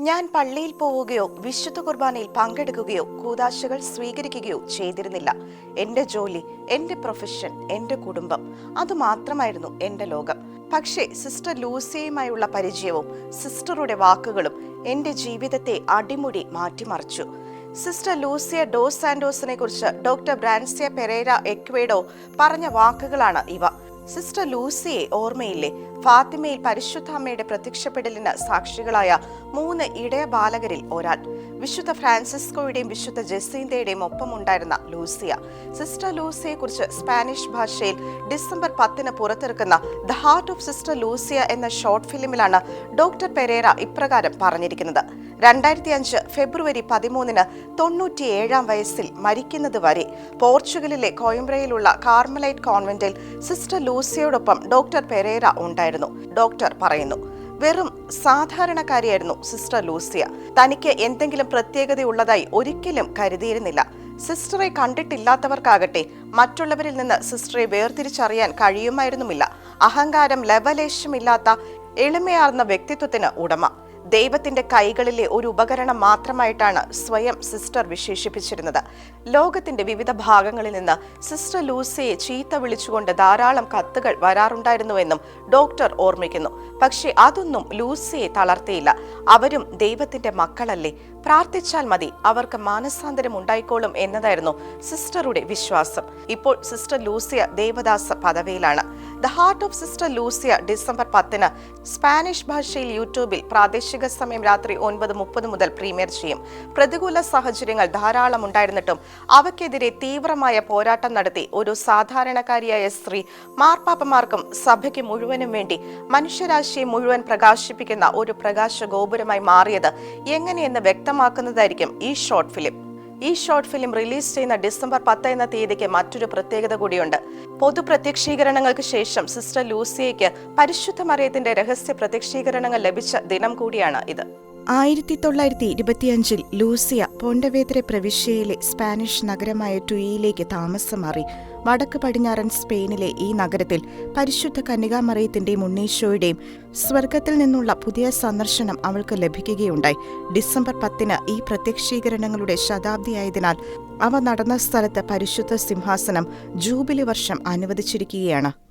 ഞാൻ പള്ളിയിൽ പോവുകയോ വിശുദ്ധ കുർബാനയിൽ പങ്കെടുക്കുകയോ കൂതാശകൾ സ്വീകരിക്കുകയോ ചെയ്തിരുന്നില്ല. എന്റെ ജോലി എന്റെ പ്രൊഫഷൻ എന്റെ കുടുംബം അതുമാത്രമായിരുന്നു എന്റെ ലോകം. പക്ഷേ സിസ്റ്റർ ലൂസിയയുമായുള്ള പരിചയവും സിസ്റ്ററുടെ വാക്കുകളും എന്റെ ജീവിതത്തെ അടിമുടി മാറ്റിമറിച്ചു. സിസ്റ്റർ ലൂസിയ ഡോസ് സാന്റോസിനെ കുറിച്ച് ഡോക്ടർ ബ്രാൻസിയ പെരേര എക്വേഡോ പറഞ്ഞ വാക്കുകളാണ് ഇവ. സിസ്റ്റർ ലൂസിയെ ഓർമ്മയില്ലേ? ഫാത്തിമയിൽ പരിശുദ്ധ അമ്മയുടെ പ്രത്യക്ഷപ്പെടലിന് സാക്ഷികളായ മൂന്ന് ഇടയ ബാലകരിൽ ഒരാൾ. വിശുദ്ധ ഫ്രാൻസിസ്കോയുടെയും വിശുദ്ധ ജെസീന്തയുടെയും ഒപ്പമുണ്ടായിരുന്ന ലൂസിയ. സിസ്റ്റർ ലൂസിയെ കുറിച്ച് സ്പാനിഷ് ഭാഷയിൽ ഡിസംബർ പത്തിന് പുറത്തിറക്കുന്ന the heart of sister Lucia എന്ന ഷോർട്ട് ഫിലിമിലാണ് ഡോക്ടർ പെരേറ ഇപ്രകാരം പറഞ്ഞിരിക്കുന്നത്. രണ്ടായിരത്തി അഞ്ച് ഫെബ്രുവരി പതിമൂന്നിന് തൊണ്ണൂറ്റിയേഴാം വയസ്സിൽ മരിക്കുന്നത് വരെ പോർച്ചുഗലിലെ കോയംബ്രയിലുള്ള കാർമലൈറ്റ് കോൺവെന്റിൽ സിസ്റ്റർ ലൂസിയോടൊപ്പം ഡോക്ടർ പെരേര ഉണ്ടായിരുന്നു. ഡോക്ടർ പറയുന്നു വെറും സാധാരണക്കാരിയായിരുന്നു സിസ്റ്റർ ലൂസിയ. തനിക്ക് എന്തെങ്കിലും പ്രത്യേകതയുള്ളതായി ഒരിക്കലും കരുതിയിരുന്നില്ല. സിസ്റ്ററെ കണ്ടിട്ടില്ലാത്തവർക്കാകട്ടെ മറ്റുള്ളവരിൽ നിന്ന് സിസ്റ്ററെ വേർതിരിച്ചറിയാൻ കഴിയുമായിരുന്നുമില്ല. അഹങ്കാരം ലവലേശമില്ലാത്ത എളിമയാർന്ന വ്യക്തിത്വത്തിന് ഉടമ. ദൈവത്തിന്റെ കൈകളിലെ ഒരു ഉപകരണം മാത്രമായിട്ടാണ് സ്വയം സിസ്റ്റർ വിശേഷിപ്പിച്ചിരുന്നത്. ലോകത്തിന്റെ വിവിധ ഭാഗങ്ങളിൽ നിന്ന് സിസ്റ്റർ ലൂസിയെ ചീത്ത വിളിച്ചുകൊണ്ട് ധാരാളം കത്തുകൾ വരാറുണ്ടായിരുന്നുവെന്നും ഡോക്ടർ ഓർമ്മിക്കുന്നു. പക്ഷേ അതൊന്നും ലൂസിയെ തളർത്തിയില്ല. അവരും ദൈവത്തിന്റെ മക്കളല്ലേ. പ്രാർത്ഥിച്ചാൽ മതി അവർക്ക് മാനസാന്തരം ഉണ്ടായിക്കോളും എന്നതായിരുന്നു സിസ്റ്ററുടെ വിശ്വാസം. ഇപ്പോൾ സിസ്റ്റർ ലൂസിയ ദേവദാസ പദവിയിലാണ്. The heart of sister Lucia December പത്തിന് സ്പാനിഷ് ഭാഷയിൽ യൂട്യൂബിൽ പ്രാദേശിക സമയം രാത്രി ഒൻപത് മുപ്പത് മുതൽ പ്രീമിയർ ചെയ്യും. പ്രതികൂല സാഹചര്യങ്ങൾ ധാരാളം ഉണ്ടായിരുന്നിട്ടും അവയ്ക്കെതിരെ തീവ്രമായ പോരാട്ടം നടത്തി ഒരു സാധാരണക്കാരിയായ സ്ത്രീ മാർപ്പാപ്പമാർക്കും സഭയ്ക്ക് മുഴുവനും വേണ്ടി മനുഷ്യരാശിയെ മുഴുവൻ പ്രകാശിപ്പിക്കുന്ന ഒരു പ്രകാശ ഗോപുരമായി മാറിയത് എങ്ങനെയെന്ന് വ്യക്തമാക്കുന്നതായിരിക്കും ഈ ഷോർട്ട് ഫിലിം. ഈ ഷോർട്ട് ഫിലിം റിലീസ് ചെയ്യുന്ന ഡിസംബർ പത്ത് എന്ന തീയതിക്ക് മറ്റൊരു പ്രത്യേകത കൂടിയുണ്ട്. പൊതു പ്രത്യക്ഷീകരണങ്ങൾക്ക് ശേഷം സിസ്റ്റർ ലൂസിയയ്ക്ക് പരിശുദ്ധ മറിയത്തിന്റെ രഹസ്യ പ്രത്യക്ഷീകരണങ്ങൾ ലഭിച്ച ദിനം കൂടിയാണ് ഇത്. ആയിരത്തി തൊള്ളായിരത്തി ഇരുപത്തിയഞ്ചിൽ ലൂസിയ പോണ്ടവേദ്ര പ്രവിശ്യയിലെ സ്പാനിഷ് നഗരമായ ടുയിലേക്ക് താമസം മാറി. വടക്ക് പടിഞ്ഞാറൻ സ്പെയിനിലെ ഈ നഗരത്തിൽ പരിശുദ്ധ കന്യകാമറിയത്തിന്റെയും ഉണ്ണീശോയുടെയും സ്വർഗത്തിൽ നിന്നുള്ള പുതിയ സന്ദർശനം അവൾക്ക് ലഭിക്കുകയുണ്ടായി. ഡിസംബർ പത്തിന് ഈ പ്രത്യക്ഷീകരണങ്ങളുടെ ശതാബ്ദിയായതിനാൽ അവ നടന്ന സ്ഥലത്ത് പരിശുദ്ധ സിംഹാസനം ജൂബിലി വർഷം അനുവദിച്ചിരിക്കുകയാണ്.